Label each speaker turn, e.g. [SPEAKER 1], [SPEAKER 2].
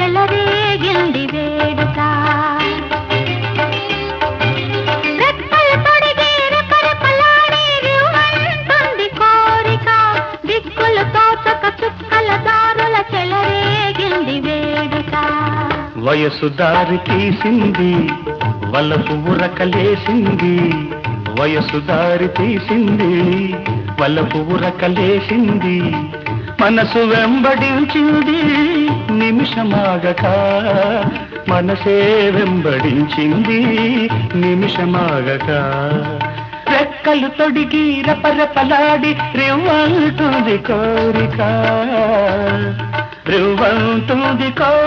[SPEAKER 1] చెలరేగింది వేడుక కోరిక. దిక్కులు తోచక చుక్కల దారుల చెలరేగింది వేడుక
[SPEAKER 2] వయసు దారి తీసింది వలపు ఉరకలేసింది. వయసు దారి తీసింది వలపు ఉరకలేసింది. మనసు వెంబడించింది నిమిషమాగక. మనసే వెంబడించింది నిమిషమాగక. రెక్కలు తొడిగి రపరపలాడి రివ్వంతుంది కోరిక. రివ్వంతుంది కో